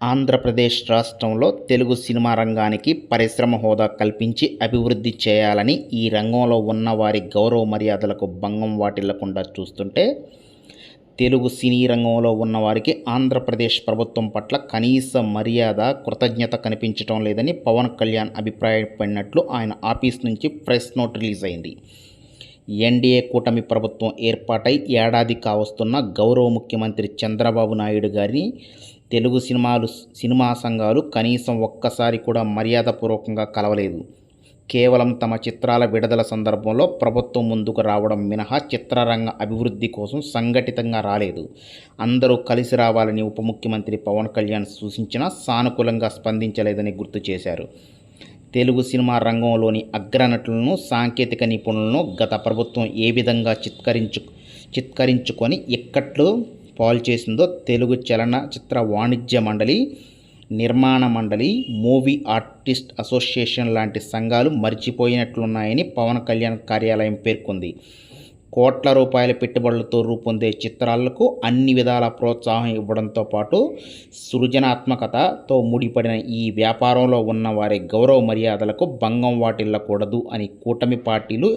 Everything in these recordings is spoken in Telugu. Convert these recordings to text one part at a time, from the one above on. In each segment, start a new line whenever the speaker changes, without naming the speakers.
ఆంధ్రప్రదేశ్ రాష్ట్రంలో తెలుగు సినిమా రంగానికి పరిశ్రమ హోదా కల్పించి అభివృద్ధి చేయాలని ఈ రంగంలో ఉన్న వారి గౌరవ మర్యాదలకు భంగం వాటిల్లకుండా చూస్తుంటే తెలుగు సినీ రంగంలో ఉన్నవారికి ఆంధ్రప్రదేశ్ ప్రభుత్వం పట్ల కనీస మర్యాద కృతజ్ఞత కనిపించడం లేదని పవన్ కళ్యాణ్ అభిప్రాయపడినట్లు ఆయన ఆఫీస్ నుంచి ప్రెస్ నోట్ రిలీజ్ అయింది ఎన్డీఏ కూటమి ప్రభుత్వం ఏర్పాటై ఏడాది కావస్తున్న గౌరవ ముఖ్యమంత్రి చంద్రబాబు నాయుడు గారిని తెలుగు సినిమాలు సినిమా సంఘాలు కనీసం ఒక్కసారి కూడా మర్యాదపూర్వకంగా కలవలేదు. కేవలం తమ చిత్రాల విడుదల సందర్భంలో ప్రభుత్వం ముందుకు రావడం మినహా చిత్రరంగ అభివృద్ధి కోసం సంఘటితంగా రాలేదు. అందరూ కలిసి రావాలని ఉప ముఖ్యమంత్రి పవన్ కళ్యాణ్ సూచించినా సానుకూలంగా స్పందించలేదని గుర్తు చేశారు. తెలుగు సినిమా రంగంలోని అగ్రనటులను సాంకేతిక నిపుణులను గత ప్రభుత్వం ఏ విధంగా చిత్కరించు చిత్కరించుకొని ఇక్కట్లు పాల్ చేసిందో తెలుగు చలనచిత్ర వాణిజ్య మండలి నిర్మాణ మండలి మూవీ ఆర్టిస్ట్ అసోసియేషన్ లాంటి సంఘాలు మర్చిపోయినట్లున్నాయని పవన్ కళ్యాణ్ కార్యాలయం పేర్కొంది. కోట్ల రూపాయల పెట్టుబడులతో రూపొందే చిత్రాలకు అన్ని విధాల ప్రోత్సాహం ఇవ్వడంతో పాటు సృజనాత్మకతతో ముడిపడిన ఈ వ్యాపారంలో ఉన్న వారి గౌరవ మర్యాదలకు భంగం వాటిల్లకూడదు అని కూటమి పార్టీలు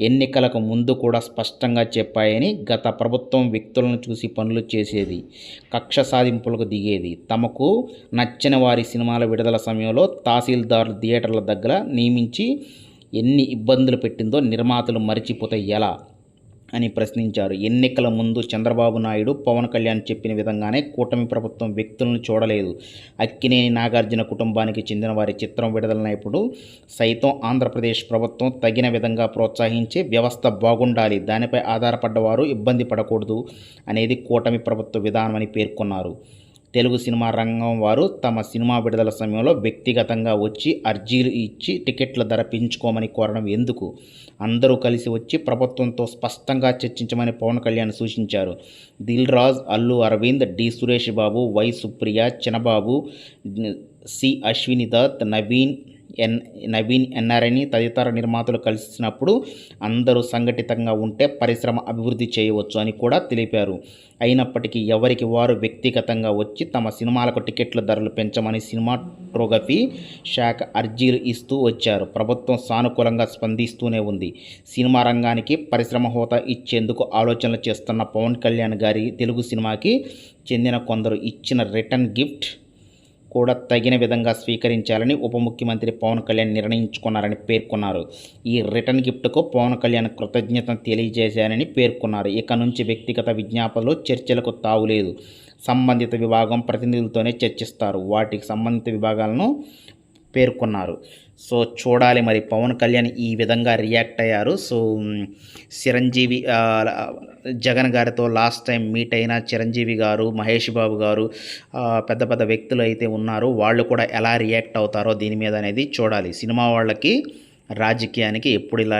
ఎన్నికలకు ముందు కూడా స్పష్టంగా చెప్పాయని గత ప్రభుత్వం వ్యక్తులను చూసి పనులు చేసేది కక్ష సాధింపులకు దిగేది. తమకు నచ్చిన వారి సినిమాల విడుదల సమయంలో తహసీల్దారులు థియేటర్ల దగ్గర నియమించి ఎన్ని ఇబ్బందులు పెట్టిందో నిర్మాతలు మరిచిపోతే ఎలా? అని ప్రశ్నించారు. ఎన్నికల ముందు చంద్రబాబు నాయుడు పవన్ కళ్యాణ్ చెప్పిన విధంగానే కూటమి ప్రభుత్వం వ్యక్తులను చూడలేదు. అక్కినేని నాగార్జున కుటుంబానికి చెందిన వారి చిత్రం విడుదలైనప్పుడు సైతం ఆంధ్రప్రదేశ్ ప్రభుత్వం తగిన విధంగా ప్రోత్సహించే వ్యవస్థ బాగుండాలి. దానిపై ఆధారపడ్డవారు ఇబ్బంది పడకూడదు అనేది కూటమి ప్రభుత్వ విధానం అని పేర్కొన్నారు. తెలుగు సినిమా రంగం వారు తమ సినిమా విడుదల సమయంలో వ్యక్తిగతంగా వచ్చి అర్జీలు ఇచ్చి టికెట్ల ధర పెంచుకోమని కోరడం ఎందుకు? అందరూ కలిసి వచ్చి ప్రభుత్వంతో స్పష్టంగా చర్చించమని పవన్ కళ్యాణ్ సూచించారు. Dil Raj Allu Aravind D Suresh Babu Y Supriya Chinababu C Ashwini Dutt Naveen N Naveen ఎన్ఆర్ఐని తదితర నిర్మాతలు కలిసినప్పుడు అందరూ సంఘటితంగా ఉంటే పరిశ్రమ అభివృద్ధి చేయవచ్చు అని కూడా తెలిపారు. అయినప్పటికీ ఎవరికి వారు వ్యక్తిగతంగా వచ్చి తమ సినిమాలకు టికెట్ల ధరలు పెంచమని సినిమాటోగ్రఫీ శాఖ అర్జీలు ఇస్తూ వచ్చారు. ప్రభుత్వం సానుకూలంగా స్పందిస్తూనే ఉంది. సినిమా రంగానికి పరిశ్రమ హోదా ఇచ్చేందుకు ఆలోచనలు చేస్తున్న పవన్ కళ్యాణ్ గారి తెలుగు సినిమాకి చెందిన కొందరు ఇచ్చిన రిటర్న్ గిఫ్ట్ కూడా తగిన విధంగా స్వీకరించాలని ఉప ముఖ్యమంత్రి పవన్ కళ్యాణ్ నిర్ణయించుకున్నారని పేర్కొన్నారు. ఈ రిటర్న్ గిఫ్ట్కు పవన్ కళ్యాణ్ కృతజ్ఞతను తెలియజేశారని పేర్కొన్నారు. ఇక నుంచి వ్యక్తిగత విజ్ఞాపనలు చర్చలకు తావులేదు సంబంధిత విభాగం ప్రతినిధులతోనే చర్చిస్తారు. వాటికి సంబంధిత విభాగాలను పేర్కొన్నారు. సో చూడాలి మరి. పవన్ కళ్యాణ్ ఈ విధంగా రియాక్ట్ అయ్యారు. సో చిరంజీవి జగన్ గారితో లాస్ట్ టైం మీట్ అయిన చిరంజీవి గారు మహేష్ బాబు గారు పెద్ద పెద్ద వ్యక్తులు అయితే ఉన్నారు. వాళ్ళు కూడా ఎలా రియాక్ట్ అవుతారో దీని మీద అనేది చూడాలి. సినిమా వాళ్ళకి రాజకీయానికి ఎప్పుడు ఇలా